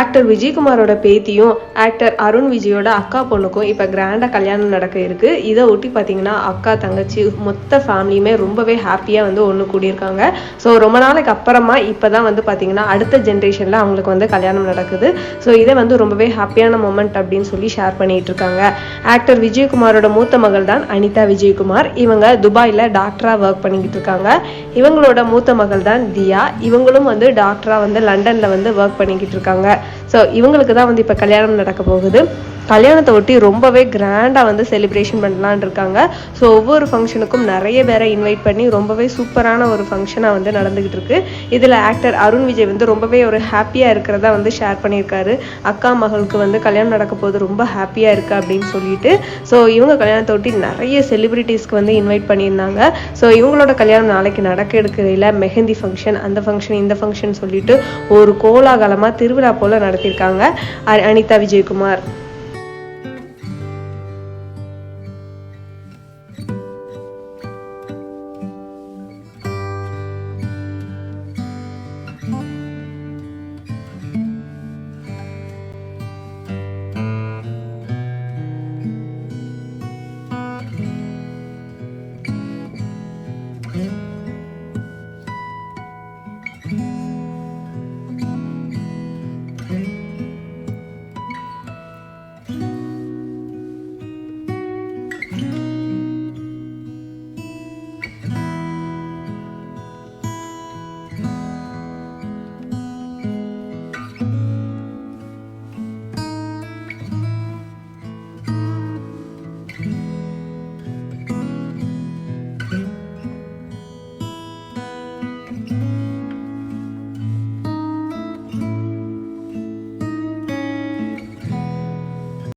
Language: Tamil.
ஆக்டர் விஜயகுமாரோட பேத்தியும் ஆக்டர் அருண் விஜயோட அக்கா பொண்ணுக்கும் இப்போ கிராண்டாக கல்யாணம் நடக்க இருக்கு. இதை ஒட்டி பார்த்தீங்கன்னா அக்கா தங்கச்சி மொத்த ஃபேமிலியுமே ரொம்பவே ஹாப்பியாக வந்து ஒன்று கூடியிருக்காங்க. ஸோ ரொம்ப நாளைக்கு அப்புறமா இப்போ தான் வந்து பார்த்தீங்கன்னா அடுத்த ஜென்ரேஷனில் அவங்களுக்கு வந்து கல்யாணம் நடக்குது. ஸோ இதை வந்து ரொம்பவே ஹாப்பியான மொமெண்ட் அப்படின்னு சொல்லி ஷேர் பண்ணிட்டு இருக்காங்க ஆக்டர் விஜயகுமாரோட மூத்த மகள் தான் அனிதா விஜயகுமார். இவங்க துபாயில் டாக்டராக ஒர்க் பண்ணிக்கிட்டு இருக்காங்க இவங்களோட மூத்த மகள் தான் தியா. இவங்களும் வந்து டாக்டராக வந்து லண்டனில் வந்து ஒர்க் பண்ணிக்கிட்டு இருக்காங்க ஸோ இவங்களுக்கு தான் வந்து இப்போ கல்யாணம் நடக்க போகுது. கல்யாணத்தை ஒட்டி ரொம்பவே கிராண்டாக வந்து செலிப்ரேஷன் பண்ணலான்னு இருக்காங்க. ஸோ ஒவ்வொரு ஃபங்க்ஷனுக்கும் நிறைய பேரை இன்வைட் பண்ணி ரொம்பவே சூப்பரான ஒரு ஃபங்க்ஷனாக வந்து நடந்துகிட்டு இருக்கு. இதில் ஆக்டர் அருண் விஜய் வந்து ரொம்பவே ஒரு ஹாப்பியாக இருக்கிறதா வந்து ஷேர் பண்ணியிருக்காரு. அக்கா மகளுக்கு வந்து கல்யாணம் நடக்க போது ரொம்ப ஹாப்பியாக இருக்கு அப்படின்னு சொல்லிட்டு. ஸோ இவங்க கல்யாணத்தை ஒட்டி நிறைய செலிப்ரிட்டிஸ்க்கு வந்து இன்வைட் பண்ணியிருந்தாங்க. ஸோ இவங்களோட கல்யாணம் நாளைக்கு நடக்க எடுக்கிறதில்ல மெஹந்தி ஃபங்க்ஷன் அந்த ஃபங்க்ஷன் இந்த ஃபங்க்ஷன் சொல்லிட்டு ஒரு கோலாகலமாக திருவிழா போல் நடத்தியிருக்காங்க. அனிதா விஜயகுமார்.